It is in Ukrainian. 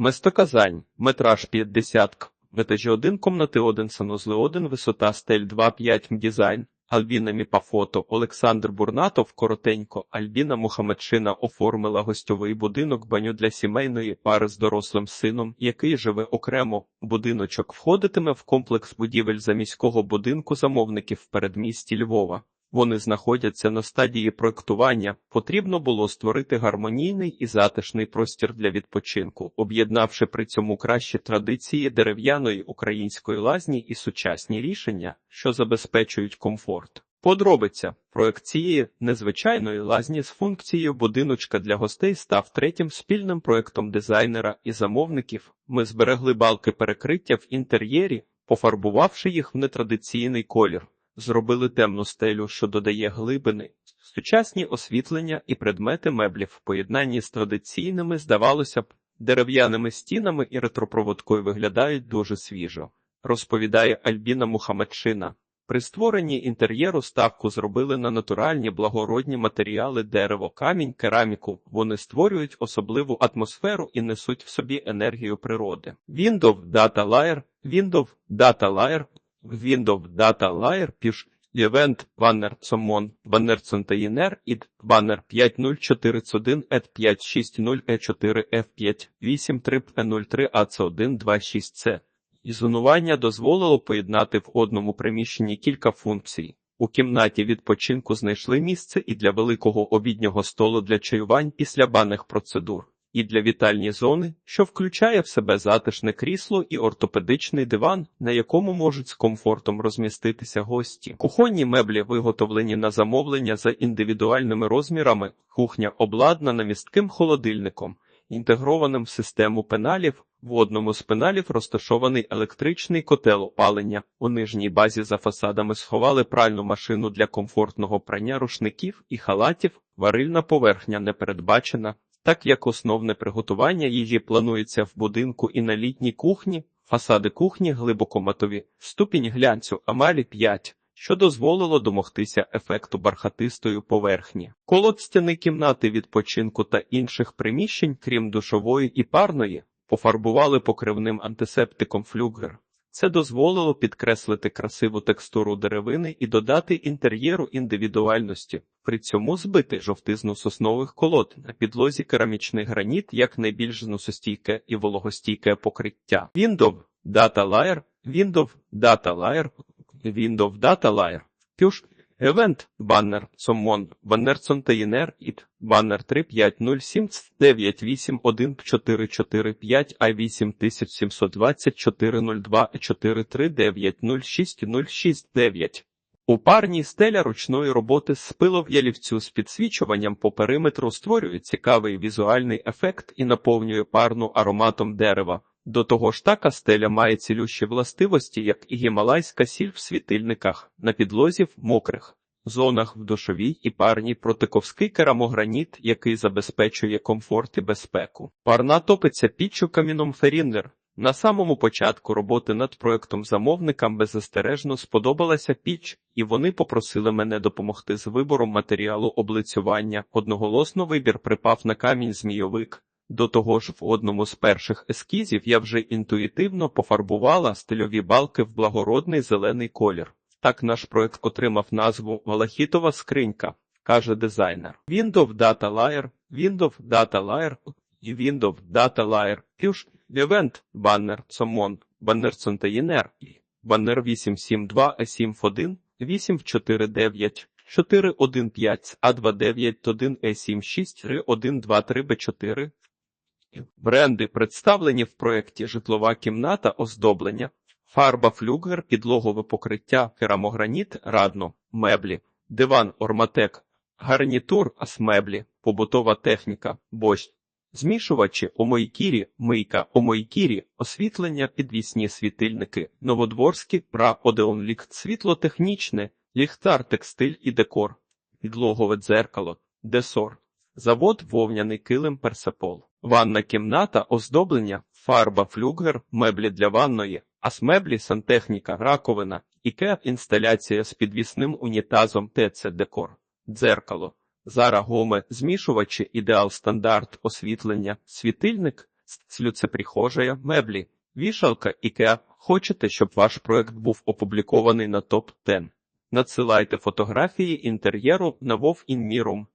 Местоказань. Метраж 50 Метажі 1, комнати 1, санузли 1, висота стель 2, 5 дизайн. Альбіна Міпафото, Олександр Бурнатов, коротенько, Альбіна Мухамедшина оформила гостьовий будинок баню для сімейної пари з дорослим сином, який живе окремо. Будиночок входитиме в комплекс будівель заміського будинку замовників в передмісті Львова. Вони знаходяться на стадії проектування. Потрібно було створити гармонійний і затишний простір для відпочинку, об'єднавши при цьому кращі традиції дерев'яної української лазні і сучасні рішення, що забезпечують комфорт. Подробиця проект цієї незвичайної лазні з функцією будиночка для гостей став третім спільним проектом дизайнера і замовників. Ми зберегли балки перекриття в інтер'єрі, пофарбувавши їх в нетрадиційний колір. Зробили темну стелю, що додає глибини, сучасні освітлення і предмети меблів в поєднанні з традиційними, здавалося б, дерев'яними стінами і ретропроводкою виглядають дуже свіжо, розповідає Альбіна Мухамедшина. При створенні інтер'єру ставку зробили на натуральні благородні матеріали дерево, камінь, кераміку. Вони створюють особливу атмосферу і несуть в собі енергію природи. Windows Data Layer, Windows Data Layer, Windows Data Layer, піш Event, Banner Summon, Banner Container, id, Banner 5041 et 560 e4 f5 83 p03 ac1 26c. Ізонування дозволило поєднати в одному приміщенні кілька функцій. У кімнаті відпочинку знайшли місце і для великого обіднього столу для чаювань після банних процедур, і для вітальні зони, що включає в себе затишне крісло і ортопедичний диван, на якому можуть з комфортом розміститися гості. Кухонні меблі виготовлені на замовлення за індивідуальними розмірами, кухня обладнана містким холодильником, інтегрованим в систему пеналів. В одному з пеналів розташований електричний котел опалення. У нижній базі за фасадами сховали пральну машину для комфортного прання рушників і халатів. Варильна поверхня не передбачена, так як основне приготування їжі планується в будинку і на літній кухні. Фасади кухні глибокоматові, ступінь глянцю амалі 5, що дозволило домогтися ефекту бархатистої поверхні. Колод стіни кімнати відпочинку та інших приміщень, крім душової і парної, пофарбували покривним антисептиком флюгер. Це дозволило підкреслити красиву текстуру деревини і додати інтер'єру індивідуальності, при цьому збити жовтизну соснових колод на підлозі керамічний граніт як найбільш зносостійке і вологостійке покриття. Windows Data Layer, Windows Data Layer, Windows Data Layer, Пюш, Event, Banner, Summon, Banner IT, Banner 3507 981 445 i 872402 43906 У парній стеля ручної роботи з пилов ялівцю з підсвічуванням по периметру створює цікавий візуальний ефект і наповнює парну ароматом дерева. До того ж така стеля має цілющі властивості, як і гімалайська сіль в світильниках, на підлозі в мокрих зонах в душовій і парній протиковський керамограніт, який забезпечує комфорт і безпеку. Парна топиться піччю каміном Феріннер. На самому початку роботи над проектом замовникам беззастережно сподобалася піч, і вони попросили мене допомогти з вибором матеріалу облицювання. Одноголосно вибір припав на камінь змійовик. До того ж, в одному з перших ескізів я вже інтуїтивно пофарбувала стильові балки в благородний зелений колір. Так наш проект отримав назву Малахітова скринька, каже дизайнер. Windows Data Layer, Windows Data Layer і Windows Data Layer, Push, Event, Banner, Summon, Banner Container, Banner 872 E71, 849, 415 A291 E76 3123 B4. Бренди представлені в проєкті Житлова кімната. Оздоблення, фарба флюгер, підлогове покриття, керамограніт, радно, меблі, диван, орматек, гарнітур, асмеблі, побутова техніка, борщ, змішувачі, омойкірі, мийка, омойкірі, освітлення, підвісні світильники, новодворські, пра, одеонлік, світлотехнічне, ліхтар, текстиль і декор, підлогове дзеркало, десор, завод, вовняний килим, персепол, ванна кімната, оздоблення, фарба, флюгер, меблі для ванної, асмеблі, сантехніка, раковина, іке, інсталяція з підвісним унітазом, ТЦ декор, дзеркало, зара гоме, змішувачі, ідеал стандарт, освітлення, світильник, Слю це прихожая, меблі, вішалка, ікеа. Хочете, щоб ваш проект був опублікований на топ 10 Надсилайте фотографії інтер'єру на Вов Інмірум.